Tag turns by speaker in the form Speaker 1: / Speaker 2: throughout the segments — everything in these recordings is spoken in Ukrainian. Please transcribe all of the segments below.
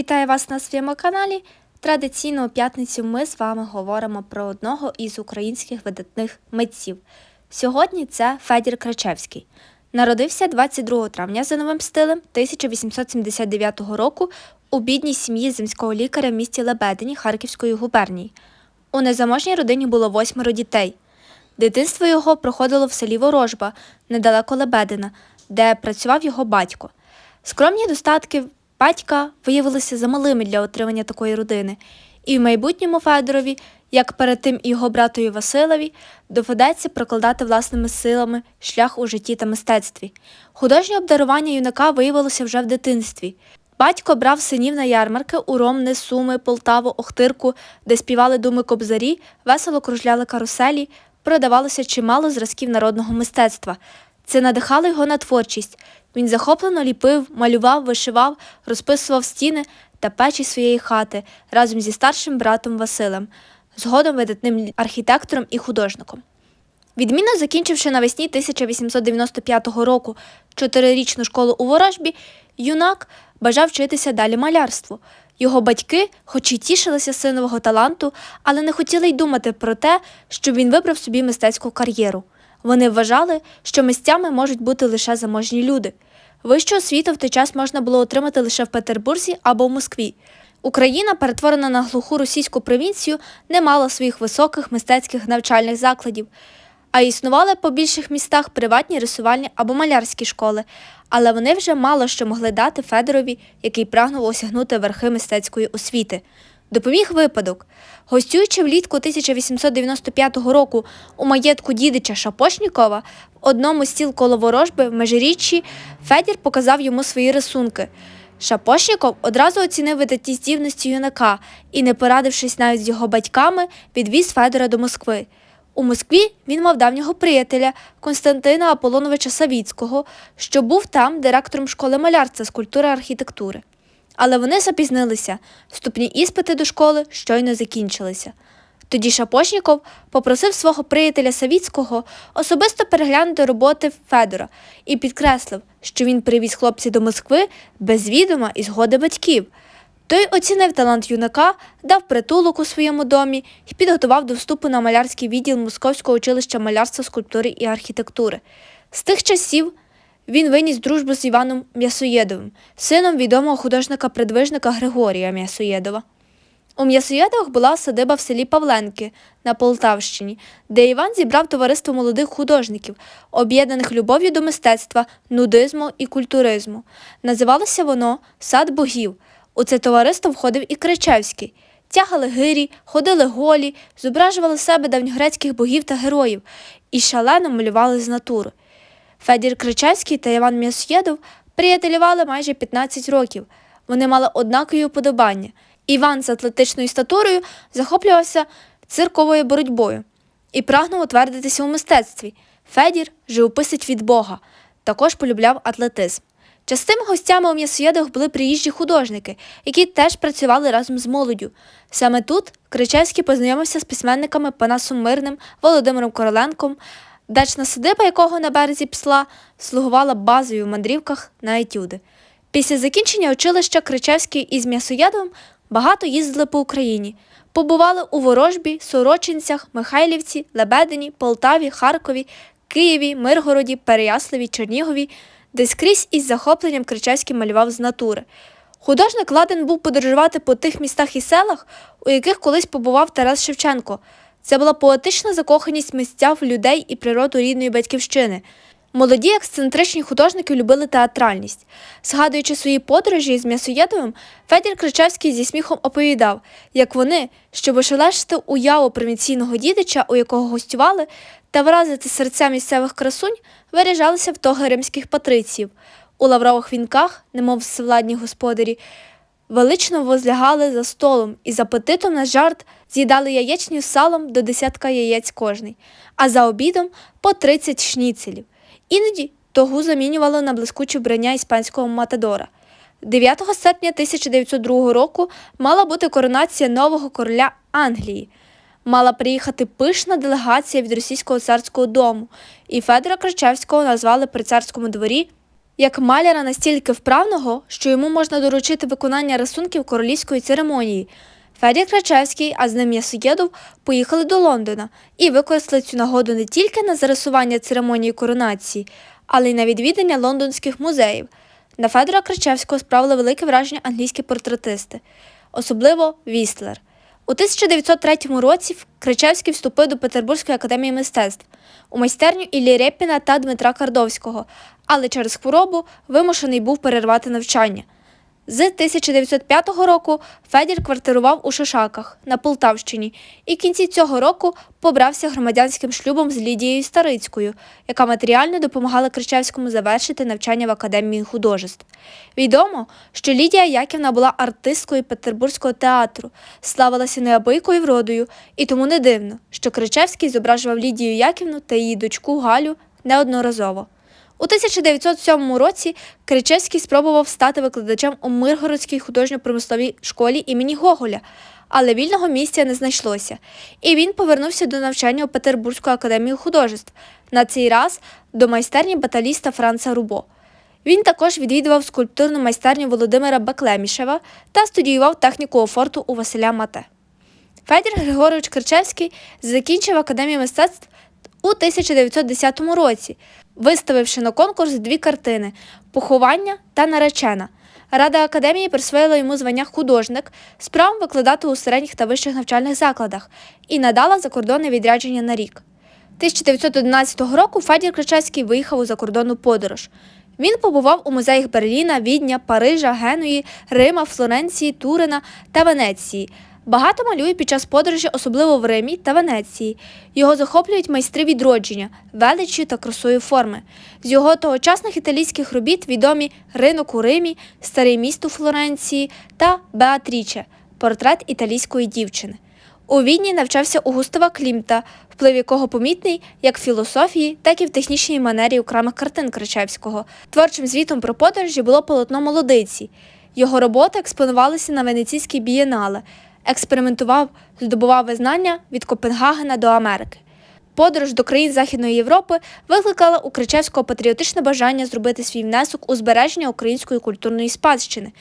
Speaker 1: Вітаю вас на своєму каналі. Традиційно у п'ятницю ми з вами говоримо про одного із українських видатних митців. Сьогодні це Федір Крачевський. Народився 22 травня за новим стилем 1879 року у бідній сім'ї земського лікаря в місті Лебедині Харківської губернії. У незаможній родині було восьмеро дітей. Дитинство його проходило в селі Ворожба, недалеко Лебедина, де працював його батько. Скромні достатки батька виявилися замалими для отримання такої родини, і в майбутньому Федорові, як перед тим і його братові Василові, доведеться прокладати власними силами шлях у житті та мистецтві. Художнє обдарування юнака виявилося вже в дитинстві. Батько брав синів на ярмарки у Ромни, Суми, Полтаву, Охтирку, де співали думи кобзарі, весело кружляли каруселі, продавалося чимало зразків народного мистецтва. Це надихало його на творчість. Він захоплено ліпив, малював, вишивав, розписував стіни та печі своєї хати разом зі старшим братом Василем, згодом видатним архітектором і художником. Відмінно закінчивши навесні 1895 року чотирирічну школу у Ворожбі, юнак бажав вчитися далі малярству. Його батьки, хоч і тішилися синового таланту, але не хотіли й думати про те, щоб він вибрав собі мистецьку кар'єру. Вони вважали, що мисцями можуть бути лише заможні люди. Вищу освіту в той час можна було отримати лише в Петербурзі або в Москві. Україна, перетворена на глуху російську провінцію, не мала своїх високих мистецьких навчальних закладів, а існували по більших містах приватні рисувальні або малярські школи, але вони вже мало що могли дати Федорові, який прагнув осягнути верхи мистецької освіти. Допоміг випадок. Гостюючи влітку 1895 року у маєтку дідича Шапошнікова в одному з сіл коло ворожби в Межиріччі, Федір показав йому свої рисунки. Шапошніков одразу оцінив видатні здібності юнака і, не порадившись навіть з його батьками, відвіз Федора до Москви. У Москві він мав давнього приятеля Константина Аполоновича Савіцького, що був там директором школи малярства з культури архітектури. Але вони запізнилися, вступні іспити до школи щойно закінчилися. Тоді Шапошніков попросив свого приятеля Савіцького особисто переглянути роботи Федора і підкреслив, що він привіз хлопців до Москви без відома і згоди батьків. Той оцінив талант юнака, дав притулок у своєму домі і підготував до вступу на малярський відділ Московського училища малярства, скульптури і архітектури. З тих часів він виніс дружбу з Іваном М'ясоєдовим, сином відомого художника-придвижника Григорія М'ясоєдова. У М'ясоєдових була садиба в селі Павленки на Полтавщині, де Іван зібрав товариство молодих художників, об'єднаних любов'ю до мистецтва, нудизму і культуризму. Називалося воно Сад богів. У це товариство входив і Кричевський. Тягали гирі, ходили голі, зображували себе давньогрецьких богів та героїв і шалено малювали з натури. Федір Кричевський та Іван М'ясоєдов приятелювали майже 15 років. Вони мали однакові уподобання. Іван з атлетичною статурою захоплювався цирковою боротьбою і прагнув утвердитися у мистецтві. Федір живописить від Бога, також полюбляв атлетизм. Частими гостями у м'ясоєдах були приїжджі художники, які теж працювали разом з молоддю. Саме тут Кричевський познайомився з письменниками Панасом Мирним, Володимиром Короленком, дачна садиба якого на березі псла слугувала базою в мандрівках на етюди. Після закінчення училища Кричевський із М'ясоєдовим багато їздили по Україні. Побували у Ворожбі, Сорочинцях, Михайлівці, Лебедині, Полтаві, Харкові, Києві, Миргороді, Переяславі, Чернігові, де скрізь із захопленням Кричевський малював з натури. Художник ладен був подорожувати по тих містах і селах, у яких колись побував Тарас Шевченко. Це була поетична закоханість місця в людей і природу рідної батьківщини. Молоді ексцентричні художники любили театральність. Згадуючи свої подорожі з М'ясоєдовим, Федір Кричевський зі сміхом оповідав, як вони, щоб ошелешити уяву провінційного дідича, у якого гостювали, та вразити серця місцевих красунь, виряжалися в тоги римських патриців. У лаврових вінках, немов всевладні господарі, велично возлягали за столом і з апетитом на жарт з'їдали яєчню з салом до десятка яєць кожний, а за обідом по 30 шніцелів. Іноді тогу замінювало на блискуче вбрання іспанського матадора. 9 серпня 1902 року мала бути коронація нового короля Англії. Мала приїхати пишна делегація від російського царського дому, і Федора Кричевського назвали при царському дворі як маляра настільки вправного, що йому можна доручити виконання рисунків королівської церемонії. Федір Крачевський, а з ним Ясоєдов поїхали до Лондона і використали цю нагоду не тільки на зарисування церемонії коронації, але й на відвідання лондонських музеїв. На Федора Крачевського справили велике враження англійські портретисти, особливо Вістлер. У 1903 році Кричевський вступив до Петербурзької академії мистецтв у майстерню Іллі Репіна та Дмитра Кардовського, але через хворобу вимушений був перервати навчання. З 1905 року Федір квартирував у Шишаках на Полтавщині і в кінці цього року побрався громадянським шлюбом з Лідією Старицькою, яка матеріально допомагала Кричевському завершити навчання в академії художеств. Відомо, що Лідія Яківна була артисткою Петербурзького театру, славилася неабиякою вродою, і тому не дивно, що Кричевський зображував Лідію Яківну та її дочку Галю неодноразово. У 1907 році Кричевський спробував стати викладачем у Миргородській художньо-промисловій школі імені Гоголя, але вільного місця не знайшлося, і він повернувся до навчання у Петербурзьку академію художеств, на цей раз до майстерні баталіста Франца Рубо. Він також відвідував скульптурну майстерню Володимира Беклемішева та студіював техніку офорту у Василя Мате. Федір Григорович Кричевський закінчив академію мистецтв у 1910 році, виставивши на конкурс дві картини Поховання та наречена. Рада академії присвоїла йому звання художник з правом викладати у середніх та вищих навчальних закладах і надала закордонне відрядження на рік. 1911 року Федір Кричевський виїхав у закордонну подорож. Він побував у музеях Берліна, Відня, Парижа, Генуї, Рима, Флоренції, Турина та Венеції. Багато малює під час подорожі, особливо в Римі та Венеції. Його захоплюють майстри відродження, величі та красою форми. З його тогочасних італійських робіт відомі ринок у Римі, старе місто Флоренції та Беатріче портрет італійської дівчини. У Відні навчався у Густава Клімта, вплив якого помітний як в філософії, так і в технічній манері окремих картин Кричевського. Творчим звітом про подорожі було полотно молодиці. Його роботи експонувалися на Венеційській бієнале, експериментував, здобував визнання від Копенгагена до Америки. Подорож до країн Західної Європи викликала у Кричевського патріотичне бажання зробити свій внесок у збереження української культурної спадщини.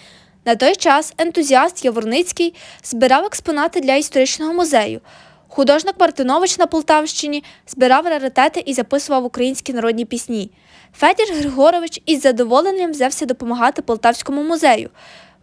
Speaker 1: На той час ентузіаст Яворницький збирав експонати для історичного музею. Художник Мартинович на Полтавщині збирав раритети і записував українські народні пісні. Федір Григорович із задоволенням взявся допомагати Полтавському музею.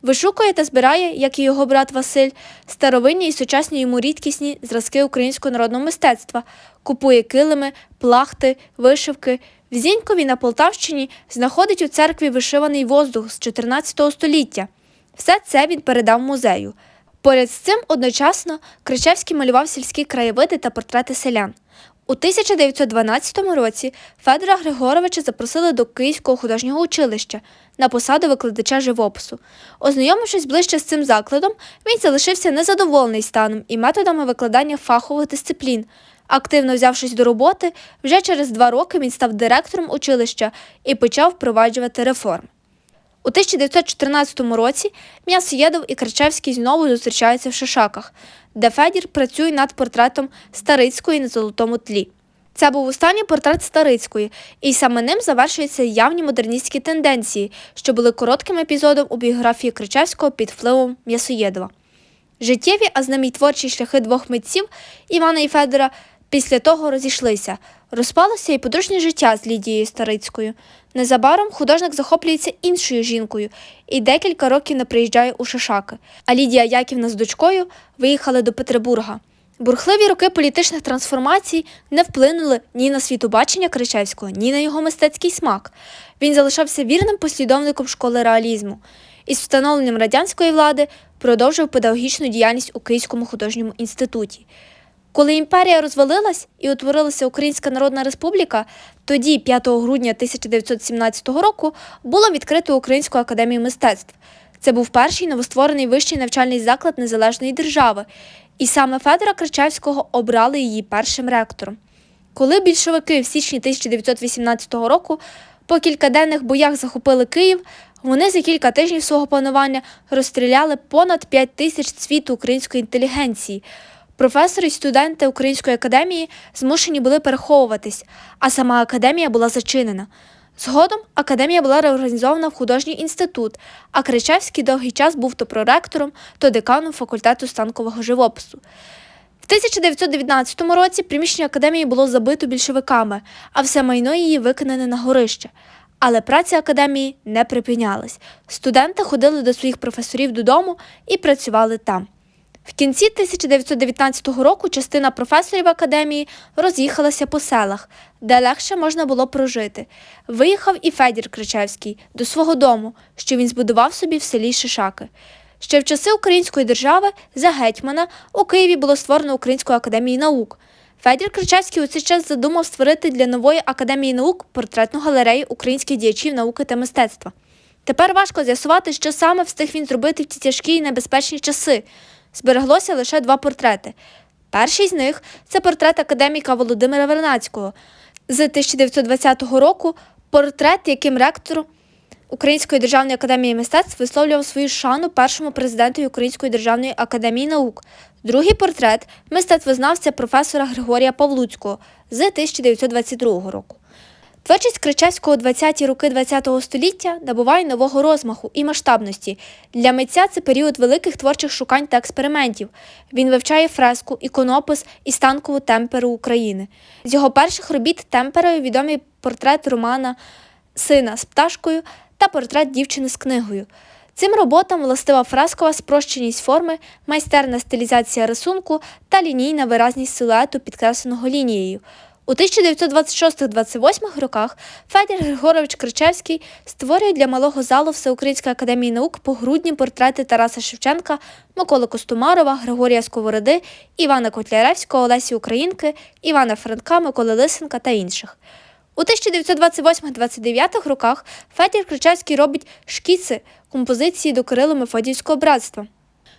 Speaker 1: Вишукує та збирає, як і його брат Василь, старовинні і сучасні йому рідкісні зразки українського народного мистецтва, купує килими, плахти, вишивки. В Зінькові на Полтавщині знаходить у церкві вишиваний воздух з 14 століття. Все це він передав музею. Поряд з цим одночасно Кричевський малював сільські краєвиди та портрети селян. У 1912 році Федора Григоровича запросили до Київського художнього училища на посаду викладача живопису. Ознайомившись ближче з цим закладом, він залишився незадоволений станом і методами викладання фахових дисциплін. Активно взявшись до роботи, вже через два роки він став директором училища і почав впроваджувати реформи. У 1914 році М'ясоєдов і Кричевський знову зустрічаються в Шишаках, де Федір працює над портретом Старицької на золотому тлі. Це був останній портрет Старицької, і саме ним завершуються явні модерністські тенденції, що були коротким епізодом у біографії Кричевського під впливом М'ясоєдова. Життєві, а з ним й творчі шляхи двох митців Івана і Федора після того розійшлися. Розпалося і подружнє життя з Лідією Старицькою. Незабаром художник захоплюється іншою жінкою і декілька років не приїжджає у Шишаки, а Лідія Яківна з дочкою виїхали до Петербурга. Бурхливі роки політичних трансформацій не вплинули ні на світобачення Кричевського, ні на його мистецький смак. Він залишався вірним послідовником школи реалізму. Із встановленням радянської влади продовжив педагогічну діяльність у Київському художньому інституті. Коли імперія розвалилась і утворилася Українська Народна Республіка, тоді, 5 грудня 1917 року, було відкрито Українську академію мистецтв. Це був перший новостворений вищий навчальний заклад незалежної держави, і саме Федора Кричевського обрали її першим ректором. Коли більшовики в січні 1918 року по кількаденних боях захопили Київ, вони за кілька тижнів свого панування розстріляли понад 5 тисяч світу української інтелігенції. Професори й студенти Української академії змушені були переховуватись, а сама академія була зачинена. Згодом академія була реорганізована в художній інститут, а Кричевський довгий час був то проректором, то деканом факультету станкового живопису. В 1919 році приміщення академії було забито більшовиками, а все майно її викинене на горище. Але праця академії не припинялась. Студенти ходили до своїх професорів додому і працювали там. В кінці 1919 року частина професорів академії роз'їхалася по селах, де легше можна було прожити. Виїхав і Федір Кричевський до свого дому, що він збудував собі в селі Шишаки. Ще в часи Української держави за гетьмана у Києві було створено Українську академію наук. Федір Кричевський у цей час задумав створити для нової академії наук портретну галерею українських діячів науки та мистецтва. Тепер важко з'ясувати, що саме встиг він зробити в ті тяжкі і небезпечні часи. Збереглося лише два портрети. Перший з них це портрет академіка Володимира Вернацького з 1920 року, портрет, яким ректор Української державної академії мистецтв висловлював свою шану першому президенту Української державної академії наук. Другий портрет мистецтвознавця професора Григорія Павлуцького з 1922 року. Творчість Кричевського у 20-ті роки ХХ століття набуває нового розмаху і масштабності. Для митця це період великих творчих шукань та експериментів. Він вивчає фреску, іконопис і станкову темперу України. З його перших робіт темперою відомі портрет Романа сина з пташкою та портрет дівчини з книгою. Цим роботам властива фрескова спрощеність форми, майстерна стилізація рисунку та лінійна виразність силуету, підкресленого лінією. У 1926-28 роках Федір Григорович Кричевський створює для малого залу Всеукраїнської академії наук погрудні портрети Тараса Шевченка, Миколи Костомарова, Григорія Сковороди, Івана Котляревського, Олесі Українки, Івана Франка, Миколи Лисенка та інших. У 1928-29 роках Федір Кричевський робить шкіци композиції до Кирило-Мефодіївського братства.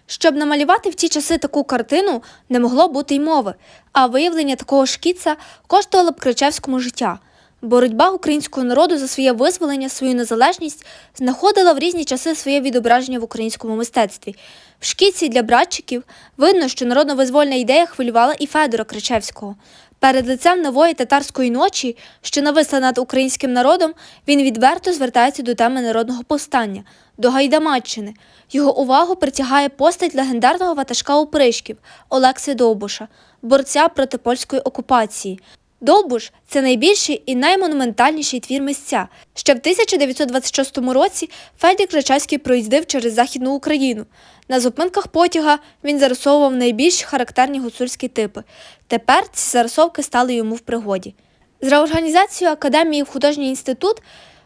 Speaker 1: Щоб намалювати в ті часи таку картину, не могло бути й мови, а виявлення такого шкіца коштувало б Кричевському життя. Боротьба українського народу за своє визволення, свою незалежність знаходила в різні часи своє відображення в українському мистецтві. В шкіці для братчиків видно, що народно-визвольна ідея хвилювала і Федора Кричевського. Перед лицем нової татарської ночі, що нависла над українським народом, він відверто звертається до теми народного повстання, до Гайдамаччини. Його увагу притягає постать легендарного ватажка опришків Олекси Довбуша, борця проти польської окупації. Довбуш це найбільший і наймонументальніший твір місця. Ще в 1926 році Федір Кричевський проїздив через Західну Україну. На зупинках потяга він зарисовував найбільш характерні гуцульські типи. Тепер ці зарисовки стали йому в пригоді. З реорганізацією академії в художній інститут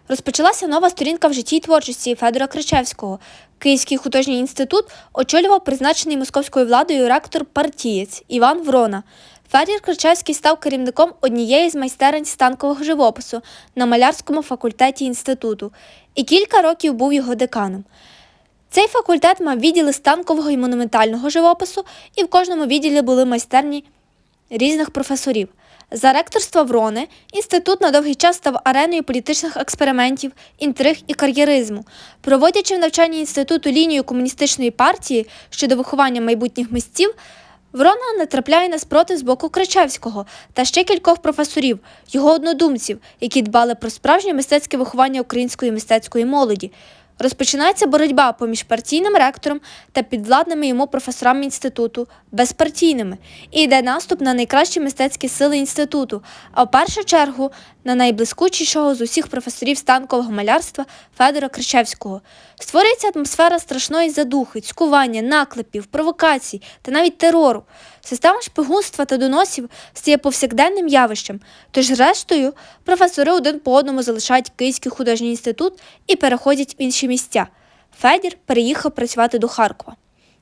Speaker 1: розпочалася нова сторінка в житті й творчості Федора Кричевського. Київський художній інститут очолював призначений московською владою ректор партієць Іван Врона. Федір Кричевський став керівником однієї з майстерень станкового живопису на малярському факультеті інституту і кілька років був його деканом. Цей факультет мав відділи станкового і монументального живопису, і в кожному відділі були майстерні різних професорів. За ректорства Врони інститут на довгий час став ареною політичних експериментів, інтриг і кар'єризму, проводячи в навчанні інституту лінію комуністичної партії щодо виховання майбутніх митців, Врона натрапляє на спротив з боку Кричевського та ще кількох професорів, його однодумців, які дбали про справжнє мистецьке виховання української мистецької молоді. Розпочинається боротьба поміж партійним ректором та підвладними йому професорами інституту, безпартійними, і йде наступ на найкращі мистецькі сили інституту, а в першу чергу на найблискучішого з усіх професорів станкового малярства Федора Кричевського. Створюється атмосфера страшної задухи, цькування, наклепів, провокацій та навіть терору. Система шпигунства та доносів стає повсякденним явищем, тож, зрештою, професори один по одному залишають Київський художній інститут і переходять в інші місця. Федір переїхав працювати до Харкова.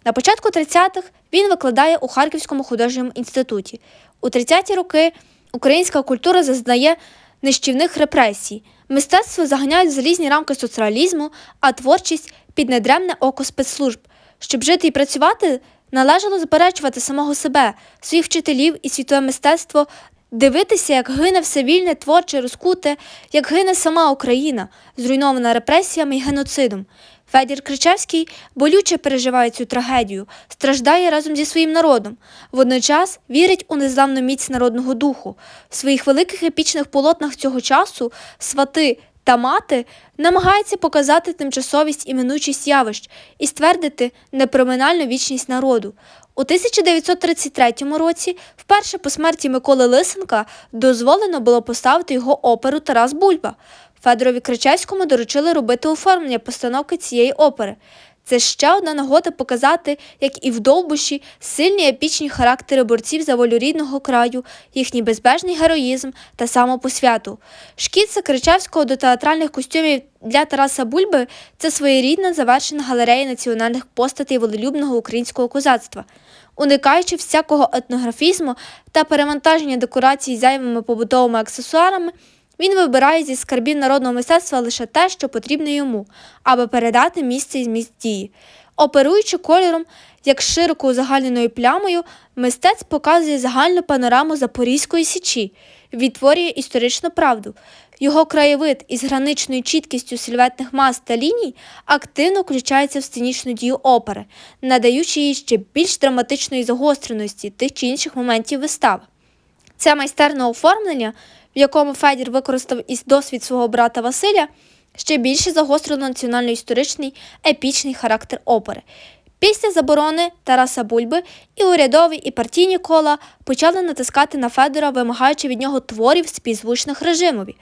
Speaker 1: На початку 30-х він викладає у Харківському художньому інституті. У 30-ті роки українська культура зазнає нищівних репресій. Мистецтво заганяють в залізні рамки соціалізму, а творчість під недремне око спецслужб. Щоб жити і працювати, належало заперечувати самого себе, своїх вчителів і світове мистецтво, дивитися, як гине все вільне, творче, розкуте, як гине сама Україна, зруйнована репресіями і геноцидом. Федір Кричевський болюче переживає цю трагедію, страждає разом зі своїм народом. Водночас вірить у незламну міць народного духу. В своїх великих епічних полотнах цього часу свати та мати намагається показати тимчасовість і минучість явищ і ствердити непроминальну вічність народу. У 1933 році, вперше по смерті Миколи Лисенка, дозволено було поставити його оперу Тарас Бульба. Федорові Кричевському доручили робити оформлення постановки цієї опери. Це ще одна нагода показати, як і в Довбуші, сильні епічні характери борців за волю рідного краю, їхній безбежний героїзм та самопосвяту. Шкіца Кричевського до театральних костюмів для Тараса Бульби це своєрідна завершена галерея національних постатей волелюбного українського козацтва. Уникаючи всякого етнографізму та перевантаження декорацій зайвими побутовими аксесуарами, він вибирає зі скарбів народного мистецтва лише те, що потрібне йому, аби передати місце і зміст дії. Оперуючи кольором, як широко узагальненою плямою, мистець показує загальну панораму Запорізької січі, відтворює історичну правду. Його краєвид із граничною чіткістю сільветних мас та ліній активно включається в сценічну дію опери, надаючи їй ще більш драматичної загостреності тих чи інших моментів вистави. Це майстерне оформлення, в якому Федір використав із досвід свого брата Василя, ще більше загострило національно-історичний епічний характер опери. Після заборони Тараса Бульби і урядові, і партійні кола почали натискати на Федора, вимагаючи від нього творів співзвучних режимові.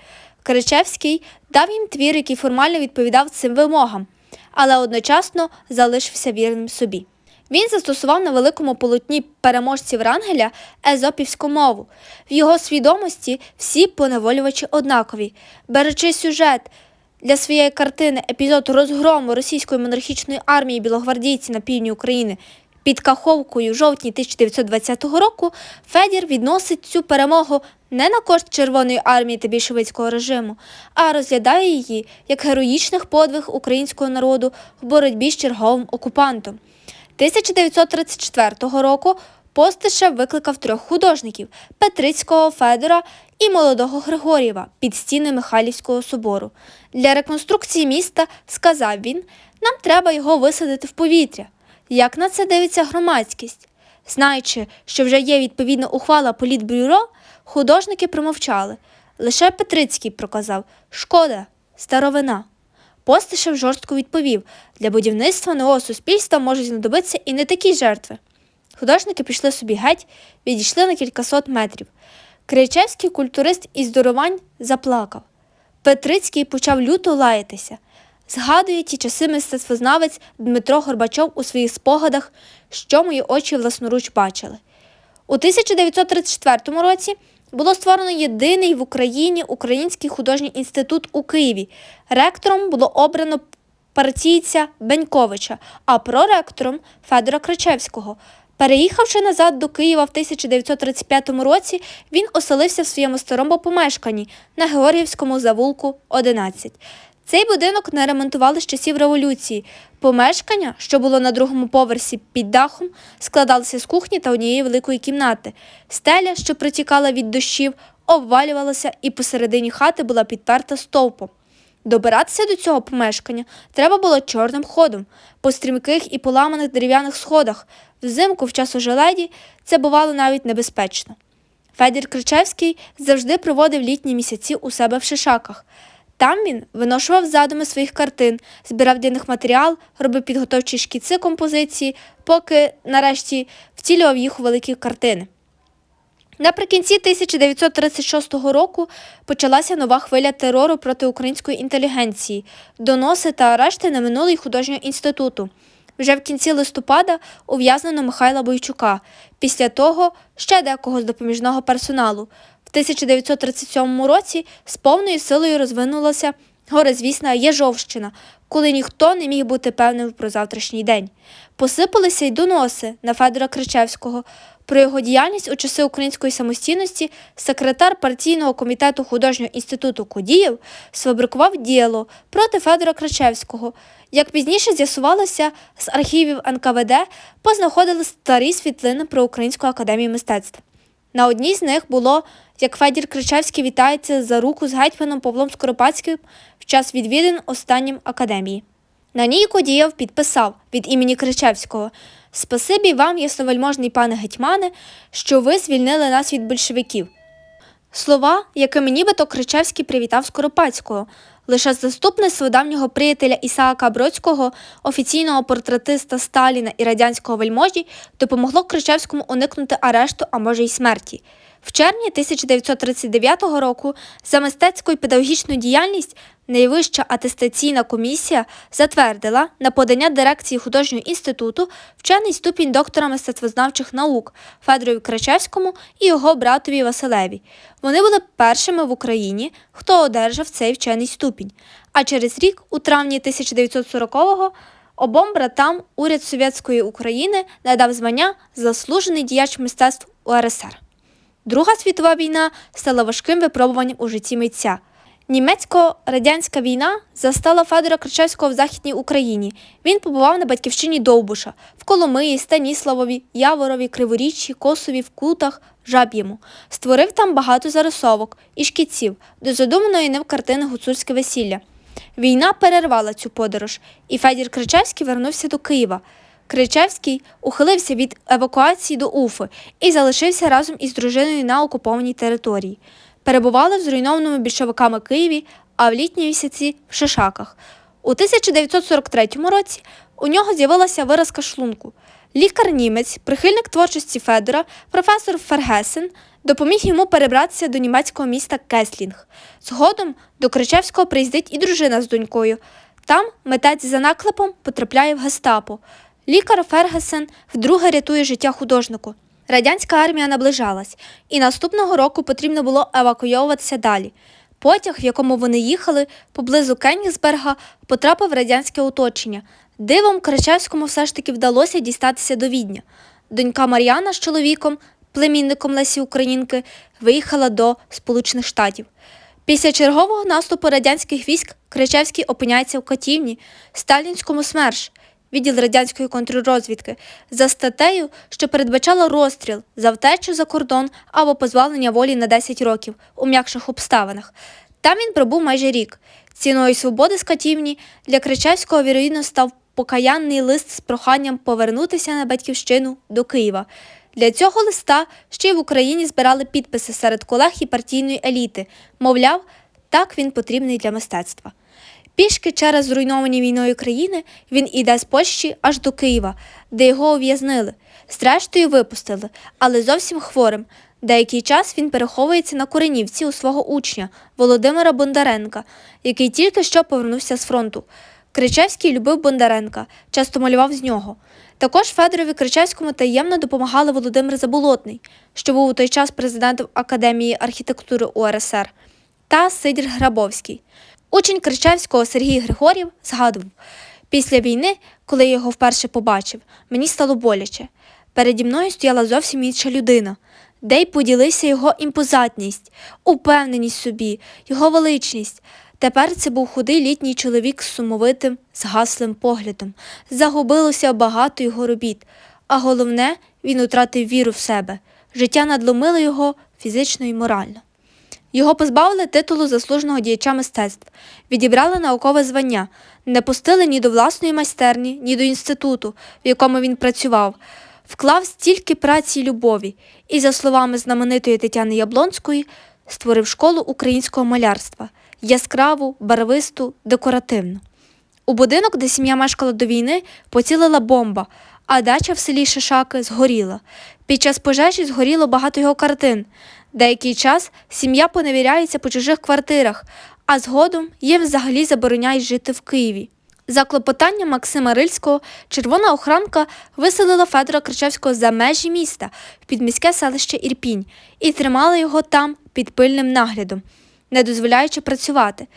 Speaker 1: Кричевський дав їм твір, який формально відповідав цим вимогам, але одночасно залишився вірним собі. Він застосував на великому полотні переможців Рангеля езопівську мову. В його свідомості всі поневолювачі однакові. Беручи сюжет для своєї картини епізод розгрому російської монархічної армії білогвардійці на півдні України під Каховкою в жовтні 1920 року, Федір відносить цю перемогу не на кошт Червоної армії та більшовицького режиму, а розглядає її як героїчних подвиг українського народу в боротьбі з черговим окупантом. 1934 року Постишев викликав трьох художників Петрицького Федора і молодого Григорєва під стіни Михайлівського собору. Для реконструкції міста, сказав він, нам треба його висадити в повітря. Як на це дивиться громадськість? Знаючи, що вже є відповідна ухвала політбюро, художники промовчали. Лише Петрицький проказав шкода, старовина. Постишев жорстко відповів для будівництва нового суспільства можуть знадобитися і не такі жертви. Художники пішли собі геть, відійшли на кількасот метрів. Кричевський культурист із здорувань заплакав. Петрицький почав люто лаятися. Згадує ті часи мистецтвознавець Дмитро Горбачов у своїх спогадах, що мої очі власноруч бачили. У 1934 році було створено єдиний в Україні Український художній інститут у Києві. Ректором було обрано партійця Беньковича, а проректором Федора Кричевського. Переїхавши назад до Києва в 1935 році, він оселився в своєму старому помешканні на Георгіївському завулку 11. Цей будинок не ремонтували з часів революції. Помешкання, що було на другому поверсі під дахом, складалося з кухні та однієї великої кімнати. Стеля, що притікала від дощів, обвалювалася і посередині хати була підперта стовпом. Добиратися до цього помешкання треба було чорним ходом, по стрімких і поламаних дерев'яних сходах. Взимку в час ожеледі це бувало навіть небезпечно. Федір Кричевський завжди проводив літні місяці у себе в Шишаках. Там він виношував задуми своїх картин, збирав для них матеріал, робив підготовчі шкіци композиції, поки нарешті втілював їх у великі картини. Наприкінці 1936 року почалася нова хвиля терору проти української інтелігенції, доноси та арешти на минулий художнього інституту. Вже в кінці листопада ув'язнено Михайла Бойчука, після того ще декого з допоміжного персоналу. В 1937 році з повною силою розвинулася горизвісна Єжовщина, коли ніхто не міг бути певним про завтрашній день. Посипалися й доноси на Федора Кричевського. Про його діяльність у часи української самостійності секретар партійного комітету художнього інституту Кодіїв сфабрикував діло проти Федора Кричевського. Як пізніше з'ясувалося, з архівів НКВД познаходили старі світлини про Українську академію мистецтв. На одній з них було, як Федір Кричевський вітається за руку з гетьманом Павлом Скоропадським в час відвідин останнім академії. На ній Кодієв підписав від імені Кричевського Спасибі вам, ясновельможний пане гетьмане, що ви звільнили нас від большевиків. Слова, якими нібито Кричевський привітав Скоропадського, Лише заступництво давнього приятеля Ісаака Бродського, офіційного портретиста Сталіна і радянського вельможі допомогло Кричевському уникнути арешту, а може й смерті. В червні 1939 року за мистецьку і педагогічну діяльність найвища атестаційна комісія затвердила на подання дирекції художнього інституту вчений ступінь доктора мистецтвознавчих наук Федорові Кричевському і його братові Василеві. Вони були першими в Україні, хто одержав цей вчений ступінь. А через рік, у травні 1940-го, обом братам уряд Совєтської України надав звання Заслужений діяч мистецтв УРСР. Друга світова війна стала важким випробуванням у житті митця. Німецько-радянська війна застала Федора Кричевського в Західній Україні. Він побував на батьківщині Довбуша, в Коломиї, Станіславові, Яворові, Криворіччі, Косові, в Кутах, Жаб'єму. Створив там багато зарисовок і шкітців до задуманої ним картини Гуцульське весілля. Війна перервала цю подорож, і Федір Кричевський вернувся до Києва. Кричевський ухилився від евакуації до Уфи і залишився разом із дружиною на окупованій території. Перебували в зруйнованому більшовиками Києві, а в літні місяці в Шишаках. У 1943 році у нього з'явилася виразка шлунку. Лікар-німець, прихильник творчості Федора, професор Фергесен, допоміг йому перебратися до німецького міста Кеслінг. Згодом до Кричевського приїздить і дружина з донькою. Там митець за наклепом потрапляє в гестапо. Лікар Фергесен вдруге рятує життя художнику. Радянська армія наближалась, і наступного року потрібно було евакуйовуватися далі. Потяг, в якому вони їхали, поблизу Кенігсберга, потрапив в радянське оточення. Дивом Кричевському все ж таки вдалося дістатися до Відня. Донька Мар'яна з чоловіком, племінником Лесі Українки, виїхала до Сполучених Штатів. Після чергового наступу радянських військ Кричевський опиняється в Катівні, Сталінському СМЕРШ, відділ радянської контррозвідки, за статтею, що передбачала розстріл за втечу за кордон або позбавлення волі на 10 років у м'якших обставинах. Там він пробув майже рік. Ціною свободи з Катівні для Кричевського вірогідно став покаянний лист з проханням повернутися на батьківщину до Києва. Для цього листа ще й в Україні збирали підписи серед колег і партійної еліти. Мовляв, так він потрібний для мистецтва. Пішки через зруйновані війною країни він іде з Польщі аж до Києва, де його ув'язнили. Зрештою випустили, але зовсім хворим. Деякий час він переховується на Куренівці у свого учня Володимира Бондаренка, який тільки що повернувся з фронту. Кричевський любив Бондаренка, часто малював з нього. Також Федорові Кричевському таємно допомагали Володимир Заболотний, що був у той час президентом Академії архітектури УРСР, та Сидір Грабовський. Учень Кричевського Сергій Григорів згадував, після війни, коли я його вперше побачив, мені стало боляче. Переді мною стояла зовсім інша людина, де й поділився його імпозантність, упевненість собі, його величність. Тепер це був худий літній чоловік з сумовитим, згаслим поглядом. Загубилося багато його робіт, а головне, він утратив віру в себе. Життя надломило його фізично і морально. Його позбавили титулу заслуженого діяча мистецтв, відібрали наукове звання, не пустили ні до власної майстерні, ні до інституту, в якому він працював, вклав стільки праці й любові. І, за словами знаменитої Тетяни Яблонської, створив школу українського малярства. Яскраву, барвисту, декоративну. У будинок, де сім'я мешкала до війни, поцілила бомба, а дача в селі Шишаки згоріла. Під час пожежі згоріло багато його картин. Деякий час сім'я поневіряється по чужих квартирах, а згодом їм взагалі забороняють жити в Києві. За клопотанням Максима Рильського червона охранка виселила Федора Кричевського за межі міста в підміське селище Ірпінь і тримала його там під пильним наглядом, не дозволяючи працювати.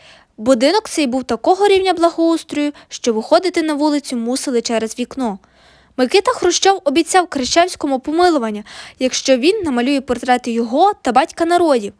Speaker 1: Будинок цей був такого рівня благоустрою, що виходити на вулицю мусили через вікно. Микита Хрущов обіцяв Кричевському помилування, якщо він намалює портрети його та батька народів.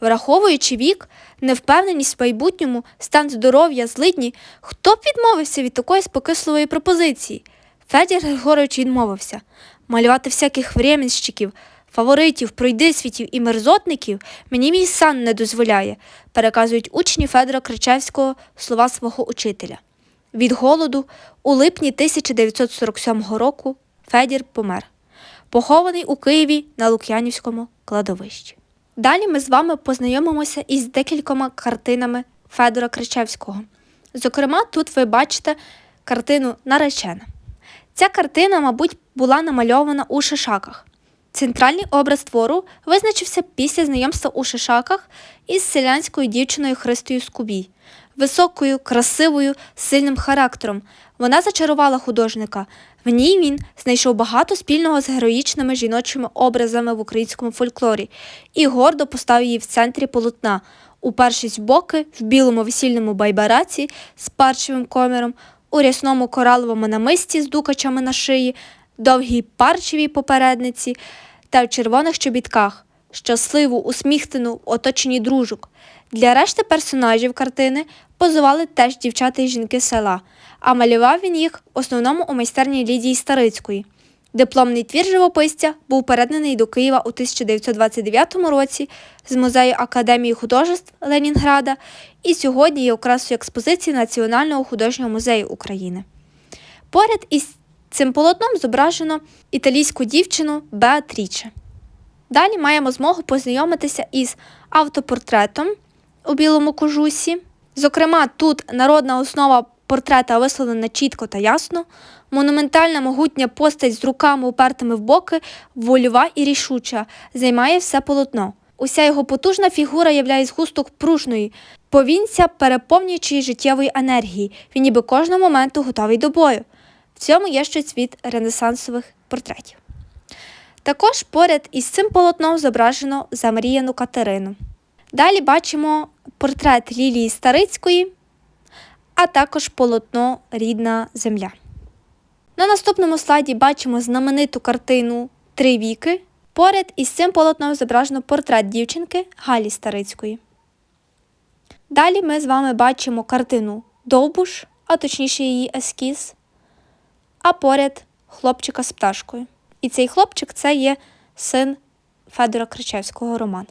Speaker 1: Враховуючи вік, невпевненість в майбутньому, стан здоров'я, злидні, хто б відмовився від такої спокисливої пропозиції? Федір Григорович відмовився малювати всяких временщиків, фаворитів, пройдисвітів і мерзотників мені мій сан не дозволяє, переказують учні Федора Кричевського слова свого учителя. Від голоду у липні 1947 року Федір помер, похований у Києві на Лук'янівському кладовищі. Далі ми з вами познайомимося із декількома картинами Федора Кричевського. Зокрема, тут ви бачите картину Наречена. Ця картина, мабуть, була намальована у Шишаках. Центральний образ твору визначився після знайомства у Шишаках із селянською дівчиною Христою Скубій. Високою, красивою, сильним характером. Вона зачарувала художника. В ній він знайшов багато спільного з героїчними жіночими образами в українському фольклорі і гордо поставив її в центрі полотна, упершись в боки в білому весільному байбараці з парчевим коміром, у рясному кораловому намисті з дукачами на шиї, довгій парчевій попередниці та в червоних чобітках, щасливу, усміхнену, в оточенні дружок. Для решти персонажів картини позували теж дівчата і жінки села, а малював він їх в основному у майстерні Лідії Старицької. Дипломний твір живописця був переданий до Києва у 1929 році з музею Академії художеств Ленінграда і сьогодні є окрасою експозиції Національного художнього музею України. Поряд із цим полотном зображено італійську дівчину Беатріче. Далі маємо змогу познайомитися із автопортретом у білому кожусі. Зокрема, тут народна основа портрета висловлена чітко та ясно, монументальна могутня постать з руками упертими в боки, вольова і рішуча, займає все полотно. Уся його потужна фігура являє згусток пружної, повінця переповнюючої життєвої енергії. Він ніби кожного моменту готовий до бою. Цьому є щось від ренесансових портретів. Також поряд із цим полотном зображено замріяну Катерину. Далі бачимо портрет Лілії Старицької, а також полотно Рідна земля. На наступному слайді бачимо знамениту картину Три віки. Поряд із цим полотном зображено портрет дівчинки Галі Старицької. Далі ми з вами бачимо картину Довбуш, а точніше її ескіз, а поряд хлопчика з пташкою. І цей хлопчик це є син Федора Кричевського Роман.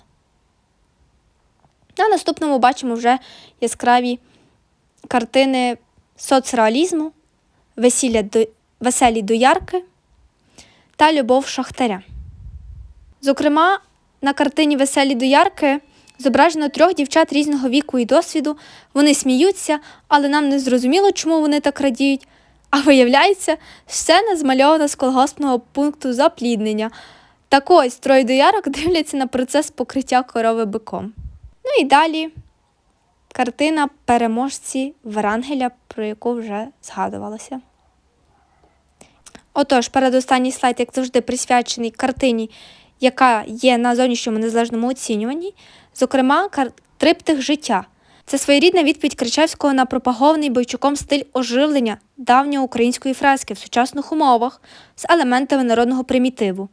Speaker 1: На наступному бачимо вже яскраві картини соцреалізму, весілля до, веселі доярки та любов шахтаря. Зокрема, на картині Веселі доярки зображено трьох дівчат різного віку і досвіду. Вони сміються, але нам не зрозуміло, чому вони так радіють. А виявляється, сцена змальована з колгоспного пункту запліднення. Так ось троє доярок дивляться на процес покриття корови биком. Ну і далі картина переможці Врангеля, про яку вже згадувалося. Отож, передостанній слайд, як завжди, присвячений картині, яка є на зовнішньому незалежному оцінюванні, зокрема, триптих життя. Це своєрідна відповідь Кричевського на пропагований Бойчуком стиль оживлення давньої української фрески в сучасних умовах з елементами народного примітиву.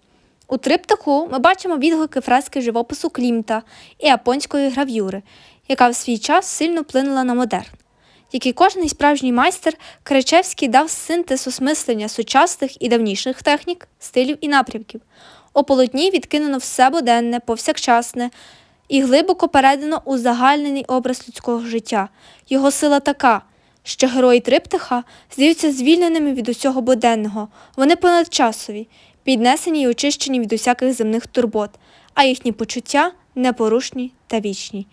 Speaker 1: У триптиху ми бачимо відгуки фрески живопису Клімта і японської грав'юри, яка в свій час сильно вплинула на модерн. Як і кожний справжній майстер, Кричевський дав синтез осмислення сучасних і давніших технік, стилів і напрямків. У полотні відкинено все буденне, повсякчасне і глибоко передано узагальнений образ людського життя. Його сила така, що герої триптиха здаються звільненими від усього буденного, вони понадчасові, піднесені й очищені від усяких земних турбот, а їхні почуття непорушні та вічні.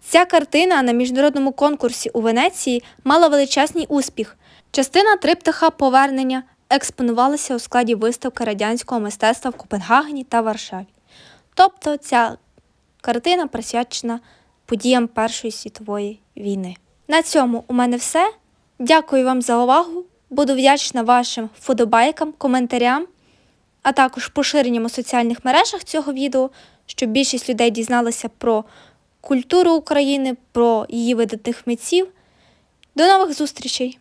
Speaker 1: Ця картина на міжнародному конкурсі у Венеції мала величезний успіх. Частина триптиха повернення експонувалася у складі виставки радянського мистецтва в Копенгагені та Варшаві. Тобто ця картина присвячена подіям Першої світової війни. На цьому у мене все. Дякую вам за увагу. Буду вдячна вашим вподобайкам, коментарям, а також поширенням у соціальних мережах цього відео, щоб більшість людей дізналася про культуру України, про її видатних митців. До нових зустрічей!